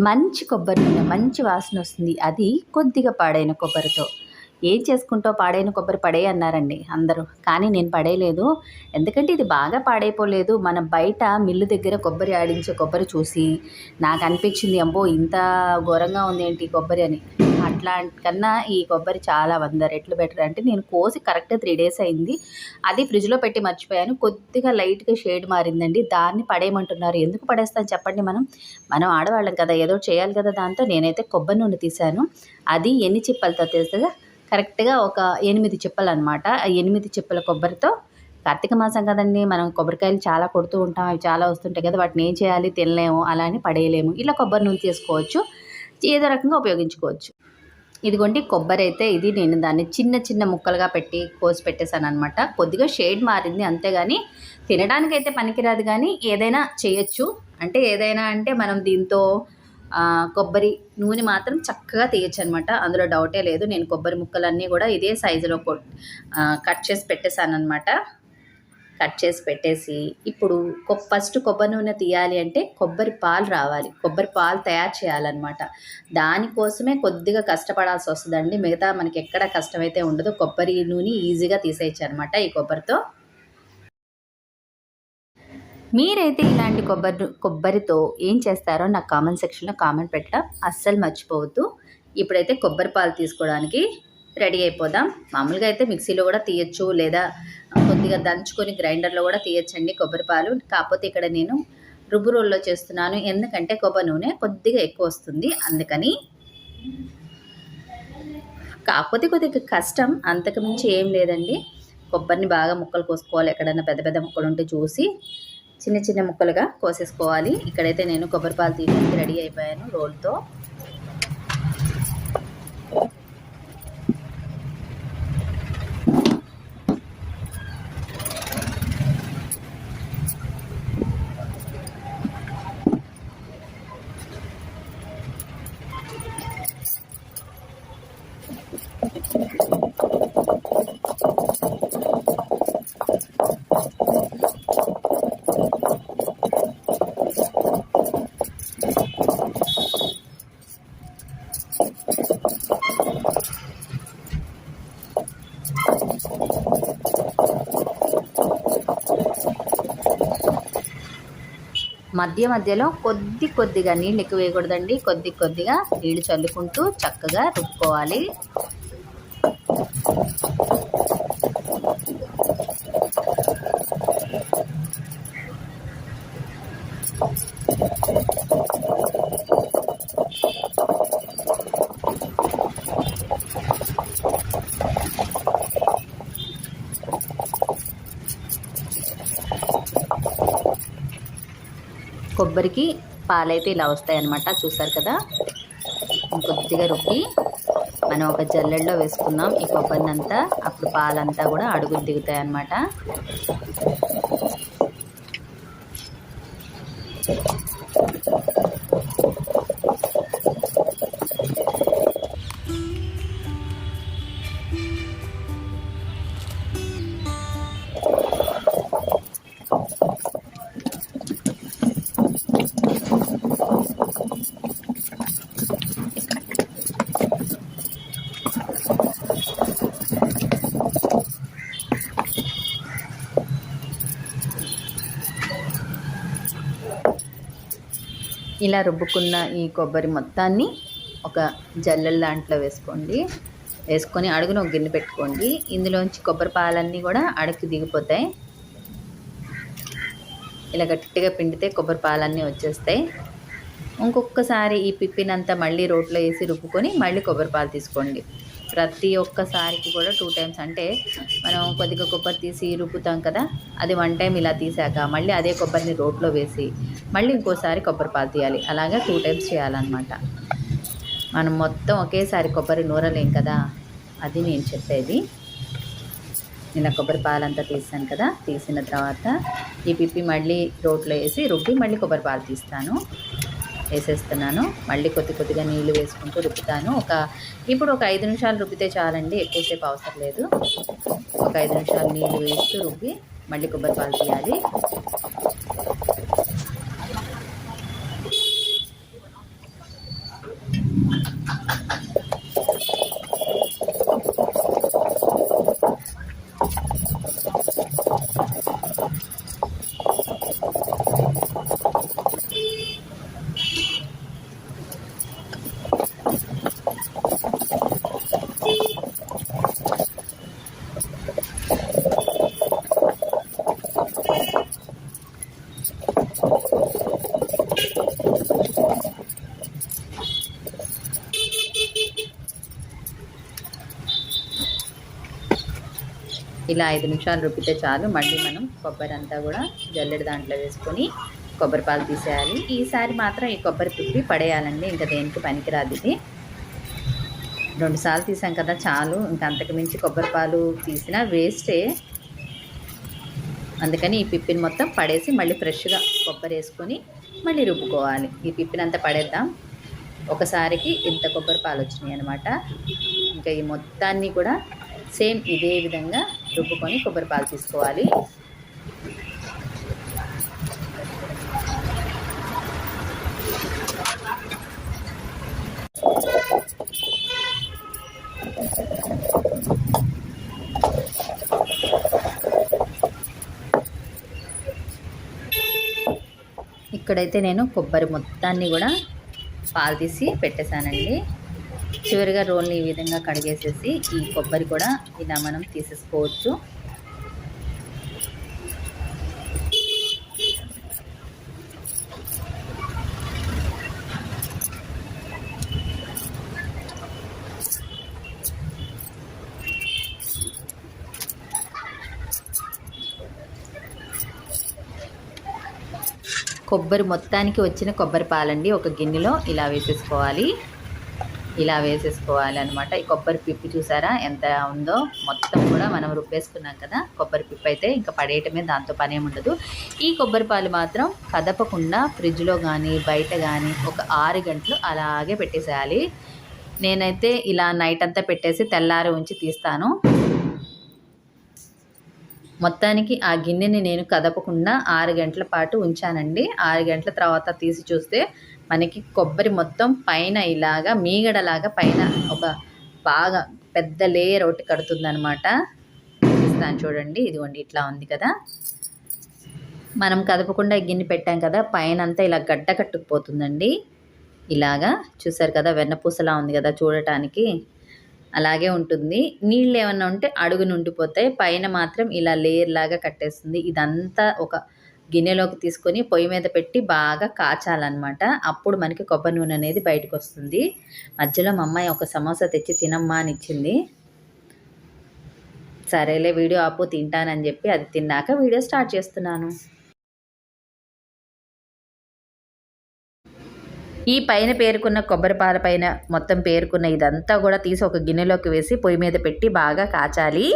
మంచి కొబ్బరి నూనె మంచి వాసన వస్తుంది. అది కొద్దిగా పాడైన కొబ్బరితో. ఏం చేసుకుంటావు? పాడైన కొబ్బరి పడే అన్నారండి అందరూ. కానీ నేను పడేయలేదు. ఎందుకంటే ఇది బాగా పాడైపోలేదు. మనం బయట మిల్లు దగ్గర కొబ్బరి ఆడించే కొబ్బరి చూసి నాకు అనిపించింది అంబో ఇంత ఘోరంగా ఉంది ఏంటి ఈ కొబ్బరి అని. అట్లా కన్నా ఈ కొబ్బరి చాలా వంద రెట్లు బెటర్ అంటే నేను కోసి కరెక్ట్గా త్రీ డేస్ అయింది. అది ఫ్రిడ్జ్లో పెట్టి మర్చిపోయాను. కొద్దిగా లైట్గా షేడ్ మారిందండి. దాన్ని పడేయమంటున్నారు. ఎందుకు పడేస్తాను చెప్పండి మనం? మనం ఆడవాళ్ళం కదా ఏదో చేయాలి కదా దాంతో నేనైతే కొబ్బరి నూనె తీశాను. అది ఎన్ని చిప్పలతో తెలుస్తుందా కరెక్ట్గా ఒక ఎనిమిది చిప్పలు అనమాట ఆ ఎనిమిది చిప్పల కొబ్బరితో కార్తీక మాసం కదండి మనం కొబ్బరికాయలు చాలా కొడుతూ ఉంటాం అవి చాలా వస్తుంటాయి కదా వాటిని ఏం చేయాలి తినలేము అలా అని పడేయలేము. ఇలా కొబ్బరి నూనె తీసుకోవచ్చు ఏదో రకంగా ఉపయోగించుకోవచ్చు. ఇదిగోండి కొబ్బరి అయితే ఇది నేను దాన్ని చిన్న చిన్న ముక్కలుగా పెట్టి కోసి పెట్టేశాను అనమాట కొద్దిగా షేడ్ మారింది అంతేగాని తినడానికి అయితే పనికిరాదు కానీ ఏదైనా చేయొచ్చు. అంటే ఏదైనా అంటే మనం దీంతో కొబ్బరి నూనె మాత్రం చక్కగా తీయచ్చు అనమాట అందులో డౌటే లేదు. నేను కొబ్బరి ముక్కలన్నీ కూడా ఇదే సైజులో కొ కట్ చేసి పెట్టేశాను అనమాట కట్ చేసి పెట్టేసి ఇప్పుడు కొ- ఫస్ట్ కొబ్బరి నూనె తీయాలి అంటే కొబ్బరి పాలు రావాలి. కొబ్బరి పాలు తయారు చేయాలన్నమాట దానికోసమే కొద్దిగా కష్టపడాల్సి వస్తుందండి. మిగతా మనకి ఎక్కడ కష్టమైతే ఉండదు కొబ్బరి నూనె ఈజీగా తీసేయచ్చు అనమాట ఈ కొబ్బరితో. మీరైతే ఇలాంటి కొబ్బరి కొబ్బరితో ఏం చేస్తారో నాకు కామెంట్ సెక్షన్లో కామెంట్ పెట్టడం అస్సలు మర్చిపోవద్దు. ఇప్పుడైతే కొబ్బరి పాలు తీసుకోవడానికి రెడీ అయిపోదాం. మామూలుగా అయితే మిక్సీలో కూడా తీయచ్చు లేదా కొద్దిగా దంచుకొని గ్రైండర్లో కూడా తీయచ్చండి కొబ్బరి పాలు. కాకపోతే ఇక్కడ నేను రుబ్బు రోల్లో చేస్తున్నాను. ఎందుకంటే కొబ్బరి నూనె కొద్దిగా ఎక్కువ వస్తుంది. అందుకని కాకపోతే కొద్దిగా కష్టం. అంతకుమించి ఏం లేదండి. కొబ్బరిని బాగా ముక్కలు కోసుకోవాలి. ఎక్కడైనా పెద్ద పెద్ద ముక్కలు ఉంటే చూసి చిన్న చిన్న ముక్కలుగా కోసేసుకోవాలి. ఇక్కడైతే నేను కొబ్బరి పాలు తీయడానికి రెడీ అయిపోయాను రోల్తో. మధ్య మధ్యలో కొద్ది కొద్దిగా నీళ్ళు ఎక్కువ వేయకూడదండి. కొద్ది కొద్దిగా నీళ్ళు చల్లుకుంటూ చక్కగా రుబ్బుకోవాలి. కొబ్బరికి పాలైతే ఇలా వస్తాయి అన్నమాట చూసారు కదా? కొద్దిగా రుబ్బి మనం ఒక జల్లెడలో వేసుకున్నాం ఈ కొబ్బరినంతా. అప్పుడు పాలంతా కూడా అడుగులు దిగుతాయి అన్నమాట ఇలా రుబ్బుకున్న ఈ కొబ్బరి మొత్తాన్ని ఒక జల్లెల దాంట్లో వేసుకోండి. వేసుకొని అడుగున ఒక గిన్నె పెట్టుకోండి. ఇందులోంచి కొబ్బరి పాలన్నీ కూడా అడుగు దిగిపోతాయి. ఇలా గట్టిగా పిండితే కొబ్బరి పాలన్నీ వచ్చేస్తాయి. ఇంకొకసారి ఈ పిప్పినంతా మళ్ళీ రోట్లో వేసి రుబ్బుకొని మళ్ళీ కొబ్బరి పాలు తీసుకోండి. ప్రతి ఒక్కసారికి కూడా టూ టైమ్స్ అంటే మనం కొద్దిగా కొబ్బరి తీసి రుబ్బుతాం కదా అది వన్ టైం ఇలా తీసాక మళ్ళీ అదే కొబ్బరిని రోట్లో వేసి మళ్ళీ ఇంకోసారి కొబ్బరి పాలు తీయాలి. అలాగా టూ టైమ్స్ చేయాలన్నమాట. మనం మొత్తం ఒకేసారి కొబ్బరి నూరలేం కదా? అది నేను చెప్పేది. ఇలా కొబ్బరి పాలంతా తీసాను కదా తీసిన తర్వాత ఈ పిప్పి మళ్ళీ రోట్లో వేసి రుబ్బి మళ్ళీ కొబ్బరి పాలు తీస్తాను. వేసేస్తున్నాను. మళ్ళీ కొద్ది కొద్దిగా నీళ్ళు వేసుకుంటూ రుబ్బుతాను. ఒక ఇప్పుడు ఒక ఐదు నిమిషాలు రుబ్బితే చాలండి ఎక్కువసేపు అవసరం లేదు. ఒక ఐదు నిమిషాలు నీళ్ళు వేస్తూ రుబ్బి మళ్ళీ కొబ్బరి పాలు తీయాలి. ఇలా ఐదు నిమిషాలు రుబ్బితే చాలు. మళ్ళీ మనం కొబ్బరి అంతా కూడా జల్లెడ దాంట్లో వేసుకొని కొబ్బరి పాలు తీసేయాలి. ఈసారి మాత్రం ఈ కొబ్బరి పిప్పి పడేయాలండి. ఇంకా దేనికి పనికిరాదు ఇది. రెండు సార్లు తీసాం కదా చాలు. ఇంకా అంతకు మించి కొబ్బరి పాలు తీసినా వేస్టే. అందుకని ఈ పిప్పిని మొత్తం పడేసి మళ్ళీ ఫ్రెష్గా కొబ్బరి వేసుకొని మళ్ళీ రుబ్బుకోవాలి. ఈ పిప్పిని అంతా పడేద్దాం. ఒకసారికి ఇంత కొబ్బరి పాలు వచ్చినాయి అనమాట ఇంకా ఈ మొత్తాన్ని కూడా సేమ్ ఇదే విధంగా రుబ్బుకొని కొబ్బరి పాలు తీసుకోవాలి. ఇక్కడైతే నేను కొబ్బరి మొత్తాన్ని కూడా పాలు తీసి పెట్టేశానండి. చివరిగా రోల్ని ఈ విధంగా కడిగేసేసి ఈ కొబ్బరి కూడా ఇలా మనం తీసేసుకోవచ్చు. కొబ్బరి మొత్తానికి వచ్చిన కొబ్బరి పాలండి ఒక గిన్నెలో ఇలా వేసేసుకోవాలి. ఇలా వేసేసుకోవాలి అనమాట ఈ కొబ్బరి పిప్పి చూసారా? ఎంత ఉందో? మొత్తం కూడా మనం రుబ్బేసుకున్నాం కదా? కొబ్బరి పిప్పి అయితే ఇంకా పడేయటమే దాంతో పని ఉండదు. ఈ కొబ్బరి పాలు మాత్రం కదపకుండా ఫ్రిడ్జ్లో కానీ బయట కానీ ఒక ఆరు గంటలు అలాగే పెట్టేసేయాలి. నేనైతే ఇలా నైట్ అంతా పెట్టేసి తెల్లారి ఉంచి తీస్తాను. మొత్తానికి ఆ గిన్నెని నేను కదపకుండా ఆరు గంటల పాటు ఉంచానండి. ఆరు గంటల తర్వాత తీసి చూస్తే మనకి కొబ్బరి మొత్తం పైన ఇలాగా మీగడలాగా పైన ఒక బాగా పెద్ద లేయర్ ఒకటి కడుతుందనమాట ఇస్తాను చూడండి. ఇదిగోండి ఇట్లా ఉంది కదా. మనం కదపకుండా గిన్నె పెట్టాం కదా పైన అంతా ఇలా గడ్డ కట్టుకుపోతుందండి. ఇలాగా చూసారు కదా వెన్నపూసలా ఉంది కదా చూడటానికి. అలాగే ఉంటుంది. నీళ్ళు ఏమన్నా ఉంటే అడుగు నుండిపోతాయి పైన మాత్రం ఇలా లేయర్ లాగా కట్టేస్తుంది. ఇదంతా ఒక గిన్నెలోకి తీసుకొని పొయ్యి మీద పెట్టి బాగా కాచాలన్నమాట. అప్పుడు మనకి కొబ్బరి నూనె అనేది బయటకు వస్తుంది. మధ్యలో మా అమ్మాయి ఒక సమోసా తెచ్చి తినమ్మా అని ఇచ్చింది. సరేలే వీడియో ఆపు తింటానని చెప్పి అది తిన్నాక వీడియో స్టార్ట్ చేస్తున్నాను. ఈ పైన పేరుకున్న కొబ్బరిపాల పైన మొత్తం పేరుకున్న ఇదంతా కూడా తీసి ఒక గిన్నెలోకి వేసి పొయ్యి మీద పెట్టి బాగా కాచాలి.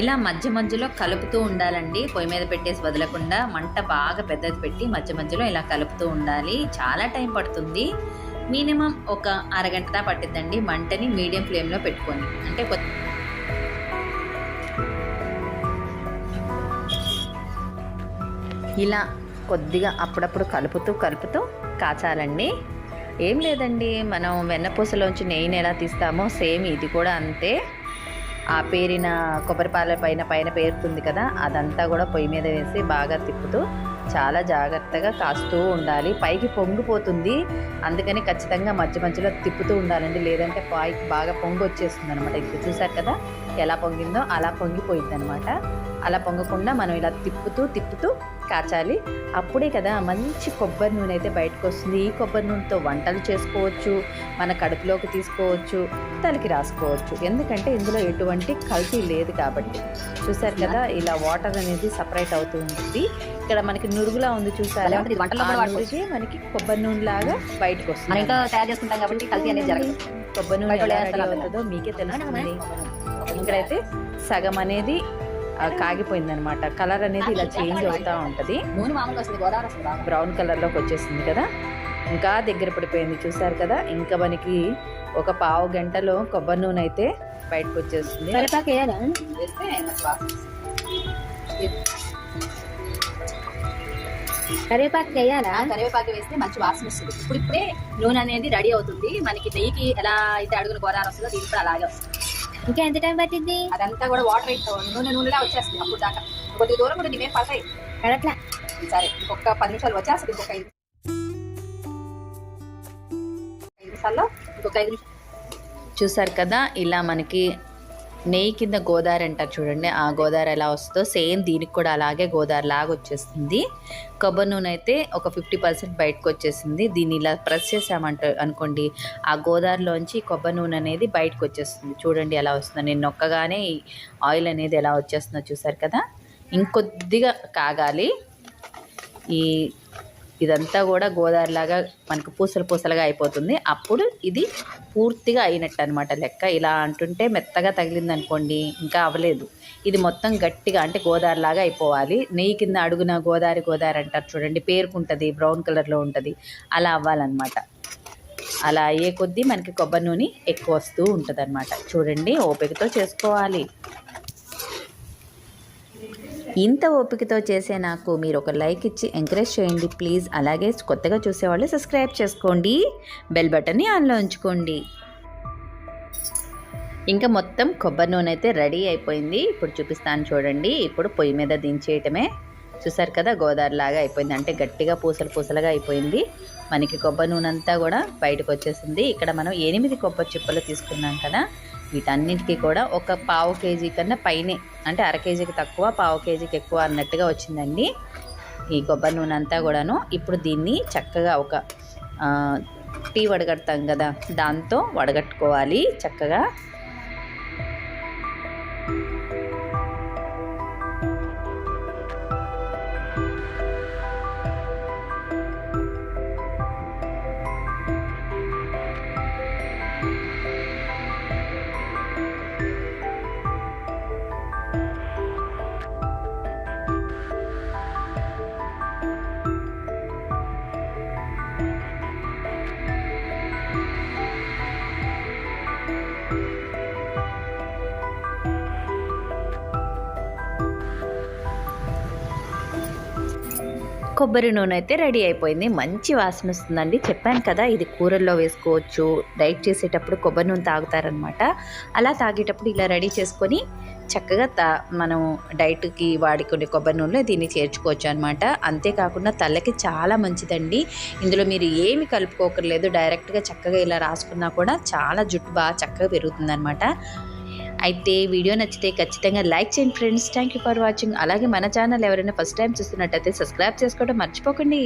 ఇలా మధ్య మధ్యలో కలుపుతూ ఉండాలండి. పొయ్యి మీద పెట్టేసి వదలకుండా మంట బాగా పెద్దది పెట్టి మధ్య మధ్యలో ఇలా కలుపుతూ ఉండాలి. చాలా టైం పడుతుంది. మినిమం ఒక అరగంట దా పట్టిద్దండి మంటని మీడియం ఫ్లేమ్లో పెట్టుకొని. అంటే ఇలా కొద్దిగా అప్పుడప్పుడు కలుపుతూ కలుపుతూ కాచాలండి. ఏం లేదండి. మనం వెన్నపూసలోంచి నెయ్యిని ఎలా తీస్తామో సేమ్ ఇది కూడా అంతే. ఆ పేరిన కొబ్బరిపాల పైన పైన పేరుతుంది కదా అదంతా కూడా పొయ్యి మీద వేసి బాగా తిప్పుతూ చాలా జాగ్రత్తగా కాస్తూ ఉండాలి. పైకి పొంగిపోతుంది. అందుకని ఖచ్చితంగా మధ్య మధ్యలో తిప్పుతూ ఉండాలండి. లేదంటే పైకి బాగా పొంగి వచ్చేస్తుంది అనమాట ఇప్పుడు చూసారు కదా ఎలా పొంగిందో అలా పొంగిపోయింది అనమాట అలా పొంగకుండా మనం ఇలా తిప్పుతూ తిప్పుతూ కాచాలి. అప్పుడే కదా మంచి కొబ్బరి నూనె అయితే బయటకు వస్తుంది. ఈ కొబ్బరి నూనెతో వంటలు చేసుకోవచ్చు మన కడుపులోకి తీసుకోవచ్చు తలకి రాసుకోవచ్చు. ఎందుకంటే ఇందులో ఎటువంటి కల్తీ లేదు కాబట్టి. చూసారు కదా ఇలా వాటర్ అనేది సపరేట్ అవుతూ ఉంటుంది. ఇక్కడ మనకి నురుగులా ఉంది చూసారా? మనకి కొబ్బరి నూనె లాగా బయటకు వస్తుంది. ఇంట్లో తయారు చేసుకుంటాం కాబట్టి కల్తీ అనేది జరగదు. కొబ్బరి నూనె ఎలా అవుతుందో మీకే తెలుస్తుంది. ఇక్కడైతే సగం అనేది కాగిపోయింది అనమాట కలర్ అనేది ఇలా చేంజ్ అవుతా ఉంటది. బ్రౌన్ కలర్లోకి వచ్చేసింది కదా. ఇంకా దగ్గర పడిపోయింది చూసారు కదా. ఇంకా మనకి ఒక పావు గంటలో కొబ్బరి నూనె అయితే బయటకు వచ్చేస్తుంది. కరివేపాకు వేయాలా? కరివేపాకు వేస్తే మంచి వాసన వస్తుంది. ఇప్పుడు ఇప్పుడే నూనె అనేది రెడీ అవుతుంది. మనకి నెయ్యికి ఎలా అయితే అడుగున గోదావరి వస్తుందో దీనికి అలాగే వస్తుంది. ఇంకా ఎంత టైం పట్టింది? అదంతా కూడా వాటర్ నూనె నూనెలా వచ్చేస్తుంది అప్పుడు దాకా. కొద్ది దూరం కూడా నీవేం పడతాయి. పడట్లా. సరే ఇంకొక పది నిమిషాలు వచ్చేస్తుంది ఇంకొక ఐదు ఐదు నిమిషాల్లో ఇంకొక ఐదు నిమిషాలు. చూసారు కదా ఇలా మనకి నెయ్యి కింద గోదావరి అంటారు చూడండి. ఆ గోదావరి ఎలా వస్తుందో సేమ్ దీనికి కూడా అలాగే గోదావరి లాగా వచ్చేస్తుంది. కొబ్బరి నూనె అయితే ఒక ఫిఫ్టీ పర్సెంట్ బయటకు వచ్చేసింది. దీన్ని ఇలా ప్రెస్ చేసామంట అనుకోండి ఆ గోదావరిలోంచి కొబ్బరి నూనె అనేది బయటకు వచ్చేస్తుంది. చూడండి ఎలా వస్తుందో. నేను నొక్కగానే ఆయిల్ అనేది ఎలా వచ్చేస్తుందో చూసారు కదా? ఇంకొద్దిగా కాగాలి. ఈ ఇదంతా కూడా గోదావరిలాగా మనకు పూసలు పూసలుగా అయిపోతుంది. అప్పుడు ఇది పూర్తిగా అయినట్టు అనమాట లెక్క. ఇలా అంటుంటే మెత్తగా తగిలింది అనుకోండి ఇంకా అవ్వలేదు. ఇది మొత్తం గట్టిగా అంటే గోదావరిలాగా అయిపోవాలి. నెయ్యి కింద అడుగున గోదావరి గోదావరి అంటారు చూడండి. పేరుకుంటుంది బ్రౌన్ కలర్లో ఉంటుంది. అలా అవ్వాలన్నమాట. అలా అయ్యే కొద్దీ మనకి కొబ్బరి నూనె ఎక్కువ వస్తూ ఉంటుంది చూడండి ఓపికతో చేసుకోవాలి. ఇంత ఓపికతో చేసే నాకు మీరు ఒక లైక్ ఇచ్చి ఎంకరేజ్ చేయండి ప్లీజ్. అలాగే కొత్తగా చూసేవాళ్ళు సబ్స్క్రైబ్ చేసుకోండి. బెల్ బటన్ని ఆన్లో ఉంచుకోండి. ఇంకా మొత్తం కొబ్బరి నూనె అయితే రెడీ అయిపోయింది. ఇప్పుడు చూపిస్తాను చూడండి. ఇప్పుడు పొయ్యి మీద దించేయటమే. చూసారు కదా గోదావరి లాగా అయిపోయింది. అంటే గట్టిగా పూసలు పూసలుగా అయిపోయింది. మనకి కొబ్బరి నూనె అంతా కూడా బయటకు వచ్చేసింది. ఇక్కడ మనం ఎనిమిది కొబ్బరి చిప్పలు తీసుకున్నాం కదా. వీటన్నిటికీ కూడా ఒక పావు కేజీ కన్నా పైనే అంటే అర కేజీకి తక్కువ పావు కేజీకి ఎక్కువ అన్నట్టుగా వచ్చిందండి ఈ కొబ్బరి నూనె అంతా కూడాను. ఇప్పుడు దీన్ని చక్కగా ఒక టీ వడగడతాం కదా దాంతో వడగట్టుకోవాలి చక్కగా. కొబ్బరి నూనె అయితే రెడీ అయిపోయింది. మంచి వాసన వస్తుందండి. చెప్పాను కదా ఇది కూరల్లో వేసుకోవచ్చు. డైట్ చేసేటప్పుడు కొబ్బరి నూనె తాగుతారనమాట. అలా తాగేటప్పుడు ఇలా రెడీ చేసుకొని చక్కగా తా మనం డైట్కి వాడుకునే కొబ్బరి నూనెలో దీన్ని చేర్చుకోవచ్చు అనమాట అంతేకాకుండా తలకి చాలా మంచిదండి. ఇందులో మీరు ఏమి కలుపుకోకర్లేదు. డైరెక్ట్గా చక్కగా ఇలా రాసుకున్నా కూడా చాలా జుట్టు బాగా చక్కగా పెరుగుతుందనమాట. అయితే వీడియో నచ్చితే ఖచ్చితంగా లైక్ చేయండి friends. Thank you for watching అలాగే మన ఛానల్ ఎవరైనా ఫస్ట్ టైం చూస్తున్నట్టయితే సబ్స్క్రైబ్ చేసుకోవడం మర్చిపోకండి.